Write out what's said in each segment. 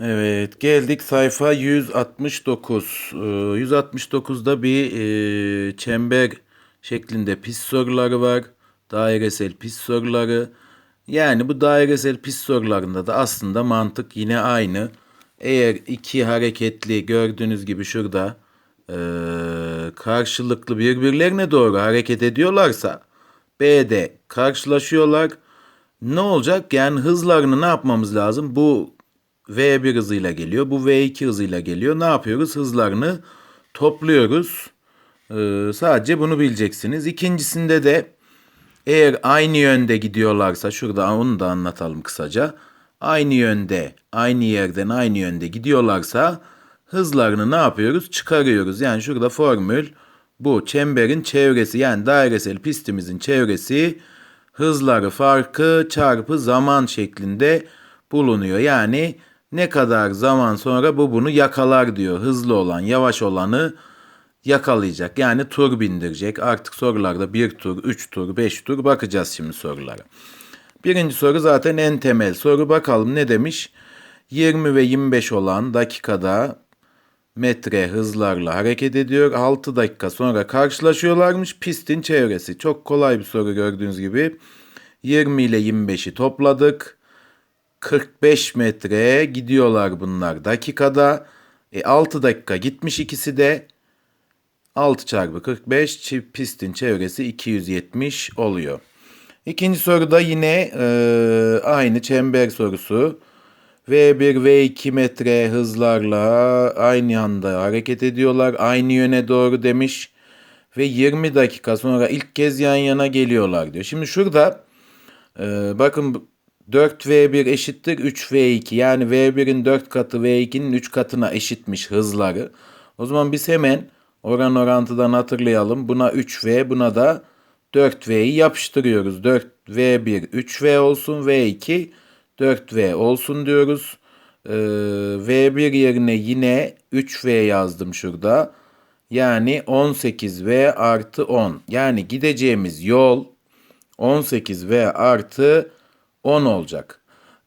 Evet, geldik sayfa 169. Ee, 169'da bir e, çember şeklinde pist soruları var. Dairesel pist soruları. Yani bu dairesel pist sorularında da aslında mantık yine aynı. Eğer iki hareketli gördüğünüz gibi şurada e, karşılıklı birbirlerine doğru hareket ediyorlarsa B'de karşılaşıyorlar. Ne olacak? Yani hızlarını ne yapmamız lazım? Bu V1 hızıyla geliyor. Bu V2 hızıyla geliyor. Ne yapıyoruz? Hızlarını topluyoruz. Ee, sadece bunu bileceksiniz. İkincisinde de eğer aynı yönde gidiyorlarsa şurada onu da anlatalım kısaca. Aynı yönde, aynı yerden aynı yönde gidiyorlarsa hızlarını ne yapıyoruz? Çıkarıyoruz. Yani şurada formül bu çemberin çevresi yani dairesel pistimizin çevresi hızları farkı çarpı zaman şeklinde bulunuyor. Yani ne kadar zaman sonra bu bunu yakalar diyor. Hızlı olan, yavaş olanı yakalayacak. Yani tur bindirecek. Artık sorularda bir tur, üç tur, beş tur bakacağız şimdi sorulara. Birinci soru zaten en temel soru. Bakalım ne demiş? 20 ve 25 olan dakikada metre hızlarla hareket ediyor. 6 dakika sonra karşılaşıyorlarmış pistin çevresi. Çok kolay bir soru gördüğünüz gibi. 20 ile 25'i topladık. 45 metre gidiyorlar bunlar dakikada. E 6 dakika gitmiş ikisi de. 6 çarpı 45 çift pistin çevresi 270 oluyor. İkinci soruda yine e, aynı çember sorusu. V1 V2 metre hızlarla aynı anda hareket ediyorlar. Aynı yöne doğru demiş. Ve 20 dakika sonra ilk kez yan yana geliyorlar diyor. Şimdi şurada e, bakın 4V1 eşittir 3V2. Yani V1'in 4 katı V2'nin 3 katına eşitmiş hızları. O zaman biz hemen oran orantıdan hatırlayalım. Buna 3V buna da 4V'yi yapıştırıyoruz. 4V1 3V olsun V2 4V olsun diyoruz. Ee, V1 yerine yine 3V yazdım şurada. Yani 18V artı 10. Yani gideceğimiz yol 18V artı 10 olacak.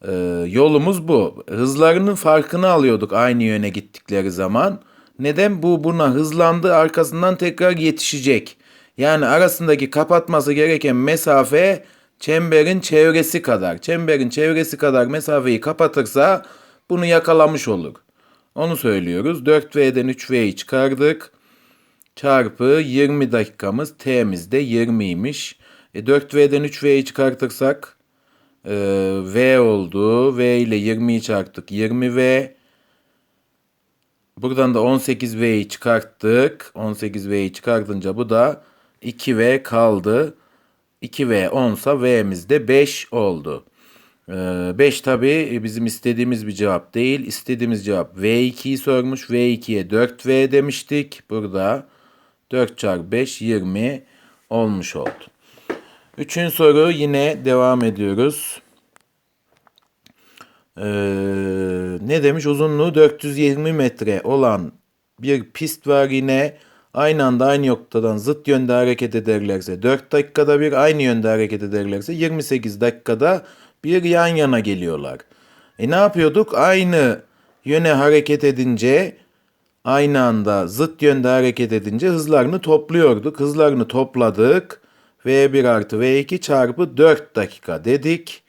Ee, yolumuz bu. Hızlarının farkını alıyorduk aynı yöne gittikleri zaman. Neden? Bu buna hızlandı arkasından tekrar yetişecek. Yani arasındaki kapatması gereken mesafe çemberin çevresi kadar. Çemberin çevresi kadar mesafeyi kapatırsa bunu yakalamış olur. Onu söylüyoruz. 4V'den 3V'yi çıkardık. Çarpı 20 dakikamız T'miz de 20'ymiş. E 4V'den 3V'yi çıkartırsak e, V oldu. V ile 20'yi çarptık. 20V. Buradan da 18V'yi çıkarttık. 18V'yi çıkartınca bu da 2V kaldı. 2V 10 sa V'miz de 5 oldu. 5 tabi bizim istediğimiz bir cevap değil. İstediğimiz cevap V2'yi sormuş. V2'ye 4V demiştik. Burada 4 çarpı 5 20 olmuş oldu. Üçüncü soru yine devam ediyoruz. Ee, ne demiş? Uzunluğu 420 metre olan bir pist var yine. Aynı anda aynı noktadan zıt yönde hareket ederlerse 4 dakikada bir aynı yönde hareket ederlerse 28 dakikada bir yan yana geliyorlar. E ne yapıyorduk? Aynı yöne hareket edince aynı anda zıt yönde hareket edince hızlarını topluyorduk. Hızlarını topladık. V1 artı V2 çarpı 4 dakika dedik.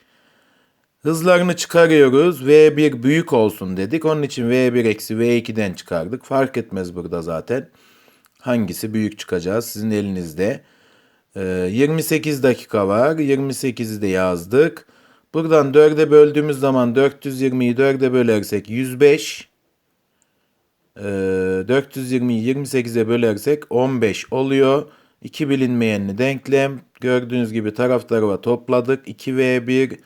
Hızlarını çıkarıyoruz. V1 büyük olsun dedik. Onun için V1 eksi V2'den çıkardık. Fark etmez burada zaten. Hangisi büyük çıkacağız sizin elinizde. Ee, 28 dakika var. 28'i de yazdık. Buradan 4'e böldüğümüz zaman 420'yi 4'e bölersek 105. Ee, 420'yi 28'e bölersek 15 oluyor. 2 bilinmeyenli denklem. Gördüğünüz gibi taraf tarafa topladık. 2V1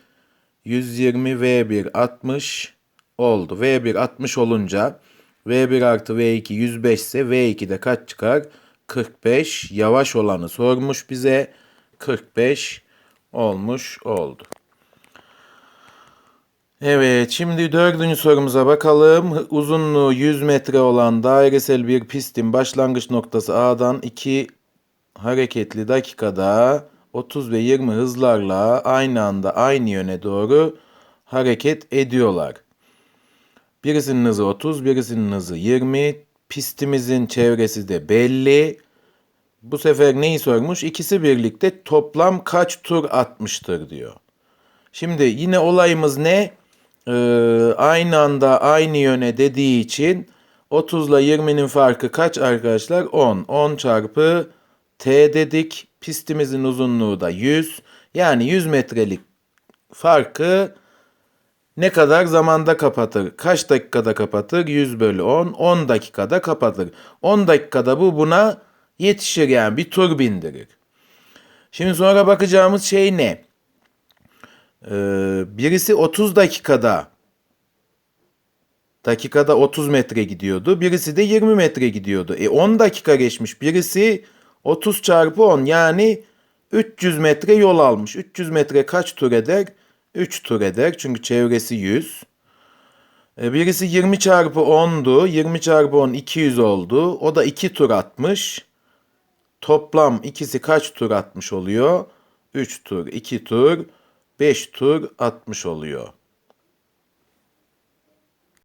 120 V1 60 oldu. V1 60 olunca V1 artı V2 105 ise V2'de kaç çıkar? 45. Yavaş olanı sormuş bize. 45 olmuş oldu. Evet şimdi dördüncü sorumuza bakalım. Uzunluğu 100 metre olan dairesel bir pistin başlangıç noktası A'dan 2 hareketli dakikada 30 ve 20 hızlarla aynı anda aynı yöne doğru hareket ediyorlar. Birisinin hızı 30, birisinin hızı 20. Pistimizin çevresi de belli. Bu sefer neyi sormuş? İkisi birlikte toplam kaç tur atmıştır diyor. Şimdi yine olayımız ne? Ee, aynı anda aynı yöne dediği için 30 ile 20'nin farkı kaç arkadaşlar? 10. 10 çarpı t dedik. Pistimizin uzunluğu da 100. Yani 100 metrelik farkı ne kadar zamanda kapatır? Kaç dakikada kapatır? 100 bölü 10. 10 dakikada kapatır. 10 dakikada bu buna yetişir yani bir tur bindirir. Şimdi sonra bakacağımız şey ne? Ee, birisi 30 dakikada dakikada 30 metre gidiyordu. Birisi de 20 metre gidiyordu. E 10 dakika geçmiş. Birisi 30 çarpı 10 yani 300 metre yol almış. 300 metre kaç tur eder? 3 tur eder. Çünkü çevresi 100. E, birisi 20 çarpı 10'du. 20 çarpı 10 200 oldu. O da 2 tur atmış. Toplam ikisi kaç tur atmış oluyor? 3 tur, 2 tur, 5 tur atmış oluyor.